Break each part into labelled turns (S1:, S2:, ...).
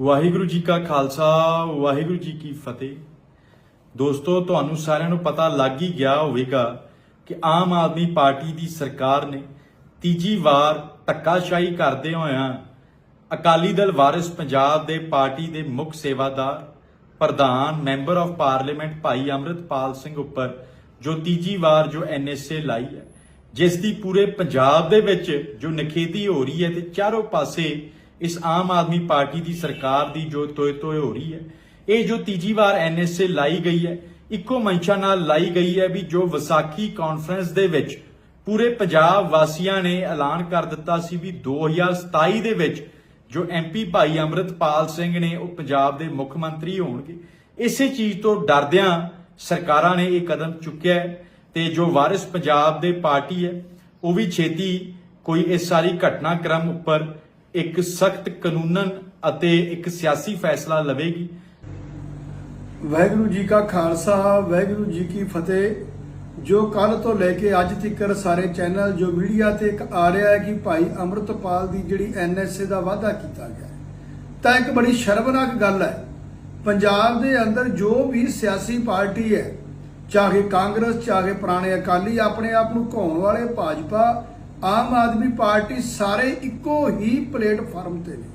S1: ਵਾਹਿਗੁਰੂ ਜੀ ਕਾ ਖਾਲਸਾ, ਵਾਹਿਗੁਰੂ ਜੀ ਕੀ ਫਤਿਹ। ਦੋਸਤੋ, ਤੁਹਾਨੂੰ ਸਾਰਿਆਂ ਨੂੰ ਪਤਾ ਲੱਗ ਹੀ ਗਿਆ ਹੋਵੇਗਾ ਕਿ ਆਮ ਆਦਮੀ ਪਾਰਟੀ ਦੀ ਸਰਕਾਰ ਨੇ ਤੀਜੀ ਵਾਰ ਧੱਕਾਸ਼ਾਹੀ ਕਰਦੇ ਹੋਇਆਂ ਅਕਾਲੀ ਦਲ ਵਾਰਿਸ ਪੰਜਾਬ ਦੇ ਪਾਰਟੀ ਦੇ ਮੁੱਖ ਸੇਵਾਦਾਰ, ਪ੍ਰਧਾਨ, ਮੈਂਬਰ ਆਫ ਪਾਰਲੀਮੈਂਟ ਭਾਈ ਅੰਮ੍ਰਿਤਪਾਲ ਸਿੰਘ ਉੱਪਰ ਜੋ ਤੀਜੀ ਵਾਰ ਜੋ ਐਨਐਸਏ ਲਾਈ ਹੈ, ਜਿਸ ਦੀ ਪੂਰੇ ਪੰਜਾਬ ਦੇ ਵਿੱਚ ਜੋ ਨਖੇਦੀ ਹੋ ਰਹੀ ਹੈ ਤੇ ਚਾਰੋਂ ਪਾਸੇ ਇਸ ਆਮ ਆਦਮੀ ਪਾਰਟੀ ਦੀ ਸਰਕਾਰ ਦੀ ਜੋ ਤੋਏ ਤੋਏ ਹੋ ਰਹੀ ਹੈ, ਇਹ ਜੋ ਤੀਜੀ ਵਾਰ ਐਨਐਸਏ ਲਾਈ ਗਈ ਹੈ, ਇੱਕੋ ਮੰਸ਼ਾ ਨਾਲ ਲਾਈ ਗਈ ਹੈ ਵੀ ਜੋ ਵਿਸਾਖੀ ਕਾਨਫਰੰਸ ਦੇ ਵਿੱਚ ਪੂਰੇ ਪੰਜਾਬ ਵਾਸੀਆਂ ਨੇ ਐਲਾਨ ਕਰ ਦਿੱਤਾ ਸੀ ਵੀ 2027 ਦੇ ਵਿੱਚ ਜੋ ਐਮਪੀ ਭਾਈ ਅੰਮ੍ਰਿਤਪਾਲ ਸਿੰਘ ਨੇ ਉਹ ਪੰਜਾਬ ਦੇ ਮੁੱਖ ਮੰਤਰੀ ਹੋਣਗੇ, ਇਸੇ ਚੀਜ਼ ਤੋਂ ਡਰਦਿਆਂ ਸਰਕਾਰਾਂ ਨੇ ਇਹ ਕਦਮ ਚੁੱਕਿਆ ਹੈ ਤੇ ਜੋ ਵਾਰਿਸ ਪੰਜਾਬ ਦੇ ਪਾਰਟੀ ਹੈ, ਉਹ ਵੀ ਛੇਤੀ ਕੋਈ ਇਸ ਸਾਰੀ ਘਟਨਾਕ੍ਰਮ ਉੱਪਰ ਇੱਕ ਸਖਤ ਕਾਨੂੰਨਨ ਅਤੇ ਇੱਕ ਸਿਆਸੀ ਫੈਸਲਾ ਲਵੇਗੀ।
S2: ਵਾਹਿਗੁਰੂ ਜੀ ਕਾ ਖਾਲਸਾ, ਵਾਹਿਗੁਰੂ ਜੀ ਕੀ ਫਤਿਹ। ਜੋ ਕੱਲ ਤੋਂ ਲੈ ਕੇ ਅੱਜ ਤੱਕ ਸਾਰੇ ਚੈਨਲ, ਜੋ ਮੀਡੀਆ ਤੇ ਇੱਕ ਆ ਰਿਹਾ ਹੈ ਕਿ ਭਾਈ ਅੰਮ੍ਰਿਤਪਾਲ ਦੀ ਜਿਹੜੀ ਐਨਐਸਏ ਦਾ ਵਾਅਦਾ ਕੀਤਾ ਗਿਆ ਤਾਂ ਇੱਕ ਬੜੀ ਸ਼ਰਮਨਾਕ ਗੱਲ ਹੈ। ਪੰਜਾਬ ਦੇ ਅੰਦਰ ਜੋ ਵੀ ਸਿਆਸੀ ਪਾਰਟੀ ਹੈ, ਚਾਹੇ ਕਾਂਗਰਸ, ਚਾਹੇ ਪੁਰਾਣੇ ਅਕਾਲੀ, ਆਪਣੇ ਆਪ ਨੂੰ ਘਾਉਣ ਵਾਲੇ ਭਾਜਪਾ ਆਮ ਆਦਮੀ ਪਾਰਟੀ ਸਾਰੇ ਇੱਕੋ ਹੀ ਪਲੇਟਫਾਰਮ ਤੇ ਨੇ।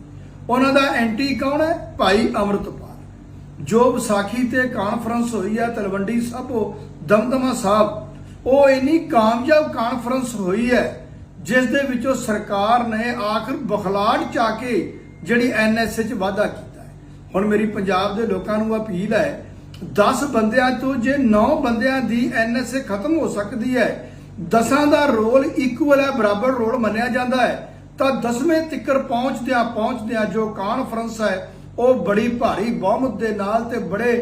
S2: ਉਹਨਾਂ ਦਾ ਐਂਟੀ ਕੌਣ ਹੈ? ਭਾਈ ਅੰਮ੍ਰਿਤਪਾਲ। ਜੋ ਵਿਸਾਖੀ ਤੇ ਕਾਨਫਰੰਸ ਹੋਈ ਹੈ, ਤਲਵੰਡੀ ਸਾਬੋ, ਦਮਦਮਾ ਸਾਹਿਬ, ਉਹ ਇੰਨੀ ਕਾਮਯਾਬ ਕਾਨਫਰੰਸ ਹੋਈ ਹੈ, ਜਿਸ ਦੇ ਵਿੱਚੋਂ ਸਰਕਾਰ ਨੇ ਆਖਰ ਬਖਲਾੜ ਚਾ ਕੇ ਜਿਹੜੀ ਐਨਐਸਏ ਚ ਵਾਅਦਾ ਕੀਤਾ ਹੈ। ਹੁਣ ਮੇਰੀ ਪੰਜਾਬ ਦੇ ਲੋਕਾਂ ਨੂੰ ਅਪੀਲ ਹੈ 10 ਬੰਦਿਆਂ ਤੋਂ ਜੇ 9 ਬੰਦਿਆਂ ਦੀ ਐਨਐਸਏ ਖਤਮ ਹੋ ਸਕਦੀ ਹੈ ਦਸਾਂ ਦਾ ਰੋਲ ਇਕੁਅਲ ਹੈ, ਬਰਾਬਰ ਰੋਲ ਮੰਨਿਆ ਜਾਂਦਾ ਹੈ। ਤਾਂ 10ਵੇਂ ਤਿੱਕਰ ਪਹੁੰਚਦਿਆਂ ਪਹੁੰਚਦਿਆਂ ਜੋ ਕਾਨਫਰੰਸ ਹੈ, ਉਹ ਬੜੀ ਭਾਰੀ ਬਹੁਮਤ ਦੇ ਨਾਲ ਤੇ ਬੜੇ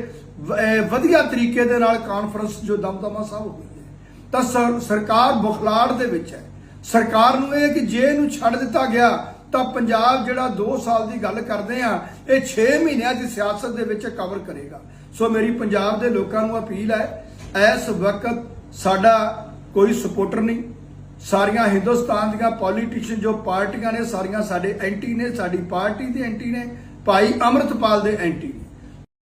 S2: ਵਧੀਆ ਤਰੀਕੇ ਦੇ ਨਾਲ ਕਾਨਫਰੰਸ ਜੋ ਦਮਦਮਾ ਸਾਹਿਬ ਹੋਈ ਹੈ ਤਾਂ ਸਰਕਾਰ ਬੁਖਲਾੜ ਦੇ ਵਿੱਚ ਹੈ। ਸਰਕਾਰ ਨੂੰ ਇਹ ਹੈ ਕਿ ਜੇ ਇਹਨੂੰ ਛੱਡ ਦਿੱਤਾ ਗਿਆ, ਤਾਂ ਪੰਜਾਬ ਜਿਹੜਾ 2 ਸਾਲ ਦੀ ਗੱਲ ਕਰਦੇ ਆ ਇਹ 6 ਮਹੀਨਿਆਂ ਦੀ ਸਿਆਸਤ ਦੇ ਵਿੱਚ ਕਵਰ ਕਰੇਗਾ। ਸੋ ਮੇਰੀ ਪੰਜਾਬ ਦੇ ਲੋਕਾਂ ਨੂੰ ਅਪੀਲ ਹੈ, ਇਸ ਵਕਤ ਸਾਡਾ ਕੋਈ ਸਪੋਰਟਰ ਨਹੀਂ। ਸਾਰੀਆਂ ਹਿੰਦੁਸਤਾਨ ਦੀਆਂ ਪੋਲੀਟੀਸ਼ੀਅਨ ਜੋ ਪਾਰਟੀਆਂ ਨੇ, ਸਾਰੀਆਂ ਸਾਡੇ ਐਂਟੀ ਨੇ, ਸਾਡੀ ਪਾਰਟੀ ਦੇ ਐਂਟੀ ਨੇ, ਭਾਈ ਅੰਮ੍ਰਿਤਪਾਲ ਦੇ ਐਂਟੀ ਨੇ।